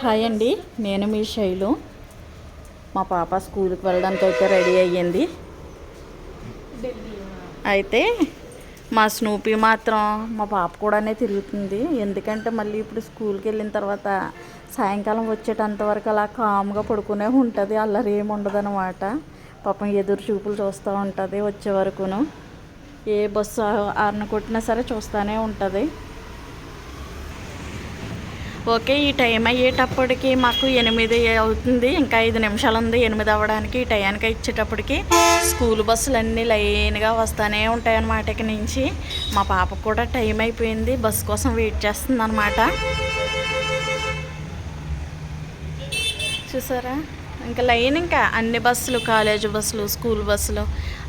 Hi అండి నేను మీ శైలు. మా పాప స్కూల్కి వెళ్ళడానికి అయితే రెడీ అయ్యింది. అయితే మా స్నూపీ మాత్రం మా పాప కూడానే తిరుగుతుంది. ఎందుకంటే మళ్ళీ ఇప్పుడు స్కూల్కి వెళ్ళిన తర్వాత సాయంకాలం వచ్చేటంత వరకు అలా కామ్గా పడుకునే ఉంటుంది. అల్లరి ఏమి ఉండదు అనమాట పాపం ఎదురు చూపులు చూస్తూ ఉంటుంది వచ్చే వరకును. ఏ బస్సు ఆరణ కొట్టినా సరే చూస్తూనే ఉంటుంది. ఓకే ఈ టైం అయ్యేటప్పటికి మాకు ఎనిమిది అవుతుంది. ఇంకా ఐదు నిమిషాలు ఉంది ఎనిమిది అవ్వడానికి ఈ టయానికి ఇచ్చేటప్పటికి స్కూల్ బస్సులు అన్నీ లైన్గా వస్తూనే ఉంటాయి అన్నమాట ఇక నుంచి. మా పాపకు కూడా టైం అయిపోయింది. బస్సు కోసం వెయిట్ చేస్తుంది అనమాట చూసారా? ఇంకా లైన్ ఇంకా అన్ని బస్సులు కాలేజ్ బస్సులు స్కూల్ బస్సులు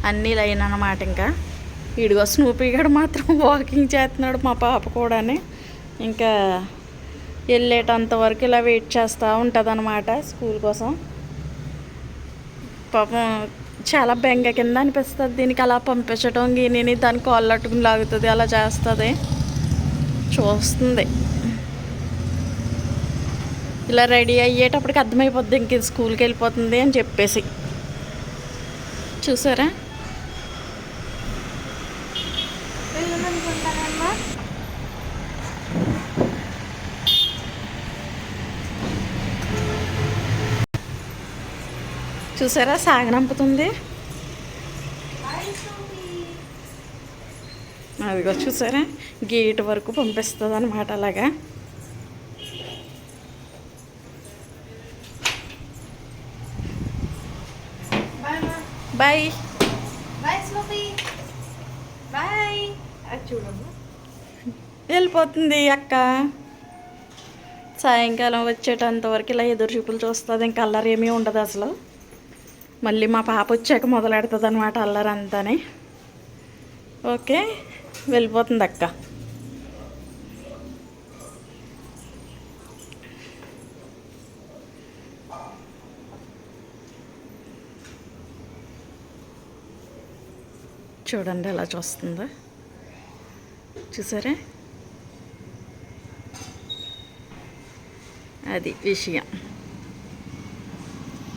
అన్నీ లైన్ అన్నమాట ఇంకా. ఇడిగో స్నూపీ గడు మాత్రం వాకింగ్ చేస్తున్నాడు మా పాప కూడాని. ఇంకా వెళ్ళేటంత వరకు ఇలా వెయిట్ చేస్తూ ఉంటుంది అనమాట స్కూల్ కోసం. పాపం చాలా బెంగ కింద అనిపిస్తుంది. దీనికి అలా పంపించడం గిని దాని కాళ్ళు అట్టుకుని లాగుతుంది అలా చేస్తుంది. చూస్తుంది. ఇలా రెడీ అయ్యేటప్పటికి అర్థమైపోద్ది ఇంక ఇది స్కూల్కి వెళ్ళిపోతుంది అని చెప్పేసి. చూసారా? చూసారా? సాగనంపుతుంది అదిగో చూసారా? గేట్ వరకు పంపిస్తుంది అనమాట అలాగా. Bye. Bye bye Snoopy bye. అది చూడమ్మా. వెళ్ళిపోతుంది అక్క. సాయంకాలం వచ్చేటంత వరకు ఇలా ఎదురు చూపులు చూస్తుంది. ఇంకా అల్లరి ఏమీ ఉండదు అసలు. మళ్ళీ మా పాప వచ్చాక మొదలెడుతుంది అనమాట అల్లరి అంతానే. ఓకే వెళ్ళిపోతుంది అక్క. చూడండి ఎలా చూస్తుందో. చూసారా? అది విషయం.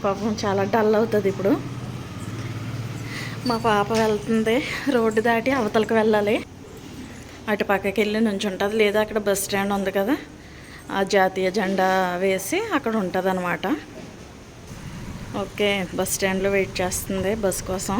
పాపం చాలా డల్ అవుతుంది ఇప్పుడు. మా పాప వెళ్తుంది రోడ్డు దాటి అవతలకు వెళ్ళాలి. అటు పక్కకి వెళ్ళి నుంచి ఉంటుంది లేదా అక్కడ బస్ స్టాండ్ ఉంది కదా ఆ జాతీయ జెండా వేసి అక్కడ ఉంటుంది ఓకే బస్ స్టాండ్లో వెయిట్ చేస్తుంది బస్ కోసం.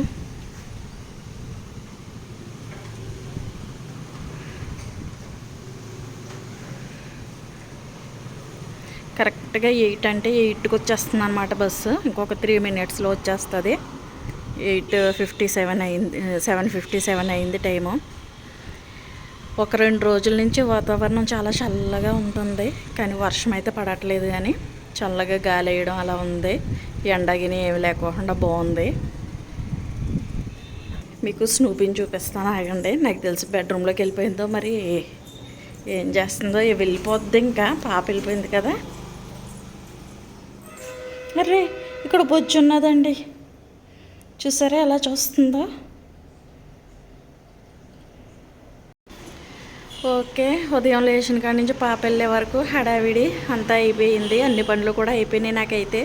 కరెక్ట్గా ఎయిట్ అంటే ఎయిట్కి వచ్చేస్తుంది అనమాట బస్సు. ఇంకొక త్రీ మినిట్స్లో వచ్చేస్తుంది. ఎయిట్ ఫిఫ్టీ సెవెన్ అయింది సెవెన్ ఫిఫ్టీ సెవెన్ అయింది టైము. ఒక రెండు రోజుల నుంచి వాతావరణం చాలా చల్లగా ఉంటుంది. కానీ వర్షం అయితే పడట్లేదు కానీ చల్లగా గాలి వేయడం అలా ఉంది. ఎండగిని ఏమి లేకోకుండా బాగుంది. మీకు స్నూపింగ్ చూపిస్తాను ఆగండి. నాకు తెలిసి బెడ్రూమ్లోకి వెళ్ళిపోయిందో మరి ఏం చేస్తుందో వెళ్ళిపోద్ది ఇంకా. పాప వెళ్ళిపోయింది కదా. అరే ఇక్కడ బొజ్జు ఉన్నదండి. చూసారా ఎలా చూస్తుందో? ఓకే ఉదయం లేచిన కాడి నుంచి పాప వెళ్ళే వరకు హడావిడి అంతా అయిపోయింది. అన్ని పనులు కూడా అయిపోయినాయి నాకైతే.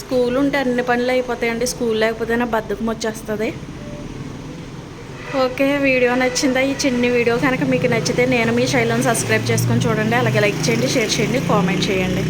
స్కూల్ ఉంటే అన్ని పనులు అయిపోతాయండి. స్కూల్ లేకపోతే నా బద్దకం వచ్చేస్తుంది ఓకే వీడియో నచ్చిందా? ఈ చిన్ని వీడియో కనుక మీకు నచ్చితే నేను మీ శైలం సబ్స్క్రైబ్ చేసుకొని చూడండి. అలాగే లైక్ చేయండి షేర్ చేయండి కామెంట్ చేయండి.